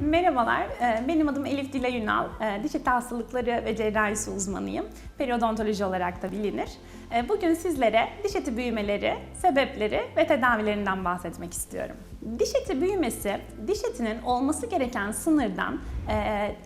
Merhabalar, e, benim adım Elif Dile Yunal. E, eti hastalıkları ve cerrahisi uzmanıyım. Periodontoloji olarak da bilinir. E, Bugün sizlere diş eti büyümeleri, sebepleri ve tedavilerinden bahsetmek istiyorum. Diş eti büyümesi, diş etinin olması gereken sınırdan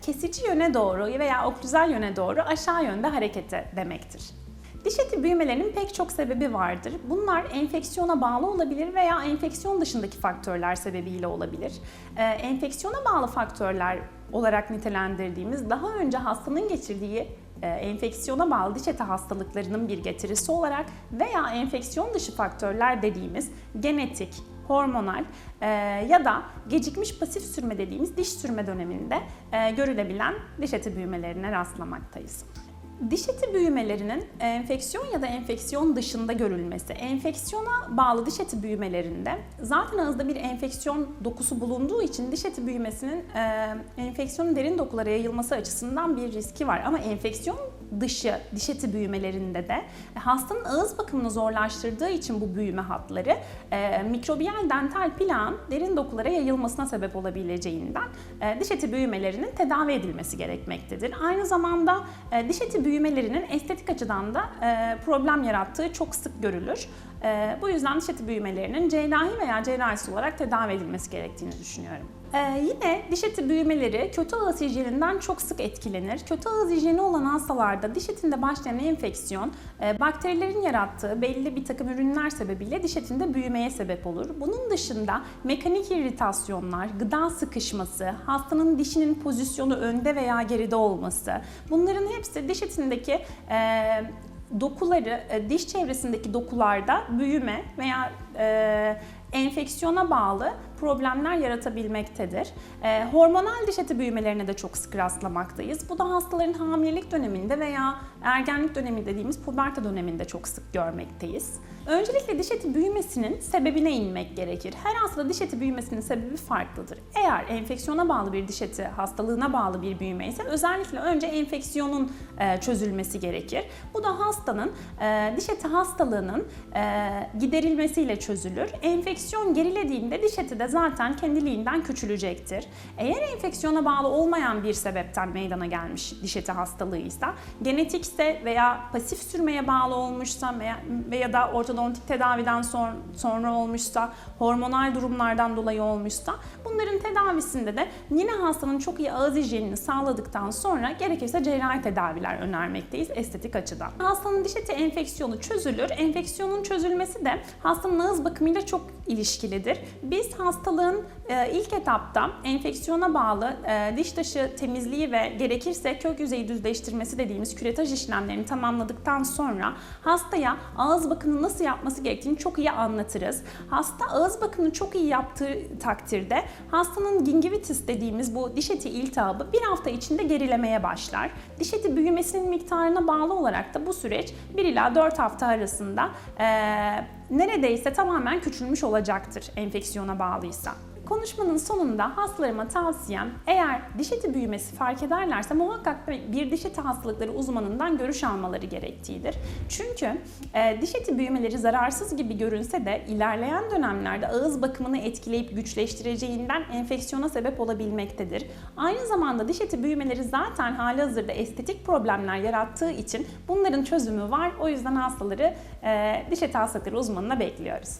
kesici yöne doğru veya oklüzel yöne doğru aşağı yönde hareketi demektir. Diş eti büyümelerinin pek çok sebebi vardır. Bunlar enfeksiyona bağlı olabilir veya enfeksiyon dışındaki faktörler sebebiyle olabilir. Ee, enfeksiyona bağlı faktörler olarak nitelendirdiğimiz daha önce hastanın geçirdiği e, enfeksiyona bağlı diş eti hastalıklarının bir getirisi olarak veya enfeksiyon dışı faktörler dediğimiz genetik, hormonal e, ya da gecikmiş pasif sürme dediğimiz diş sürme döneminde e, görülebilen diş eti büyümelerine rastlamaktayız. Diş eti büyümelerinin enfeksiyon ya da enfeksiyon dışında görülmesi, enfeksiyona bağlı diş eti büyümelerinde zaten ağızda bir enfeksiyon dokusu bulunduğu için diş eti büyümesinin e, enfeksiyonun derin dokulara yayılması açısından bir riski var. Ama enfeksiyon dışı diş eti büyümelerinde de e, hastanın ağız bakımını zorlaştırdığı için bu büyüme hatları e, mikrobiyal dental plağın derin dokulara yayılmasına sebep olabileceğinden e, diş eti büyümelerinin tedavi edilmesi gerekmektedir. Aynı zamanda e, diş eti büyümelerinin estetik açıdan da e, problem yarattığı çok sık görülür. E, bu yüzden diş eti büyümelerinin cerrahi veya cerrahisi olarak tedavi edilmesi gerektiğini düşünüyorum. Ee, yine diş eti büyümeleri kötü ağız hijyeninden çok sık etkilenir. Kötü ağız hijyeni olan hastalarda diş etinde başlayan enfeksiyon e, bakterilerin yarattığı belli bir takım ürünler sebebiyle diş etinde büyümeye sebep olur. Bunun dışında mekanik irritasyonlar, gıda sıkışması, hastanın dişinin pozisyonu önde veya geride olması bunların hepsi diş etindeki e, dokuları, e, diş çevresindeki dokularda büyüme veya e, enfeksiyona bağlı problemler yaratabilmektedir. E, hormonal diş eti büyümelerine de çok sık rastlamaktayız. Bu da hastaların hamilelik döneminde veya ergenlik dönemi dediğimiz puberta döneminde çok sık görmekteyiz. Öncelikle diş eti büyümesinin sebebine inmek gerekir. Her hastada diş eti büyümesinin sebebi farklıdır. Eğer enfeksiyona bağlı bir diş eti hastalığına bağlı bir büyüme ise özellikle önce enfeksiyonun e, çözülmesi gerekir. Bu da hastanın e, diş eti hastalığının e, giderilmesiyle çözülür. Enfeksiyon gerilediğinde diş eti de zaten kendiliğinden küçülecektir. Eğer enfeksiyona bağlı olmayan bir sebepten meydana gelmiş diş eti hastalığıysa, genetikse veya pasif sürmeye bağlı olmuşsa veya, veya da ortodontik tedaviden son- sonra olmuşsa, hormonal durumlardan dolayı olmuşsa bunların tedavisinde de yine hastanın çok iyi ağız hijyenini sağladıktan sonra gerekirse cerrahi tedaviler önermekteyiz estetik açıdan. Hastanın diş eti enfeksiyonu çözülür. Enfeksiyonun çözülmesi de hastanın ağız bakımıyla çok ilişkilidir. Biz hastalığın e, ilk etapta enfeksiyona bağlı e, diş dışı temizliği ve gerekirse kök yüzeyi düzleştirmesi dediğimiz küretaj işlemlerini tamamladıktan sonra hastaya ağız bakımını nasıl yapması gerektiğini çok iyi anlatırız. Hasta ağız bakımını çok iyi yaptığı takdirde hastanın gingivitis dediğimiz bu diş eti iltihabı bir hafta içinde gerilemeye başlar. Diş eti büyümesinin miktarına bağlı olarak da bu süreç 1 ila 4 hafta arasında e, neredeyse tamamen küçülmüş olacaktır enfeksiyona bağlıysa. Konuşmanın sonunda hastalarıma tavsiyem eğer diş eti büyümesi fark ederlerse muhakkak bir diş eti hastalıkları uzmanından görüş almaları gerektiğidir. Çünkü e, diş eti büyümeleri zararsız gibi görünse de ilerleyen dönemlerde ağız bakımını etkileyip güçleştireceğinden enfeksiyona sebep olabilmektedir. Aynı zamanda diş eti büyümeleri zaten halihazırda estetik problemler yarattığı için bunların çözümü var. O yüzden hastaları e, diş eti hastalıkları uzmanına bekliyoruz.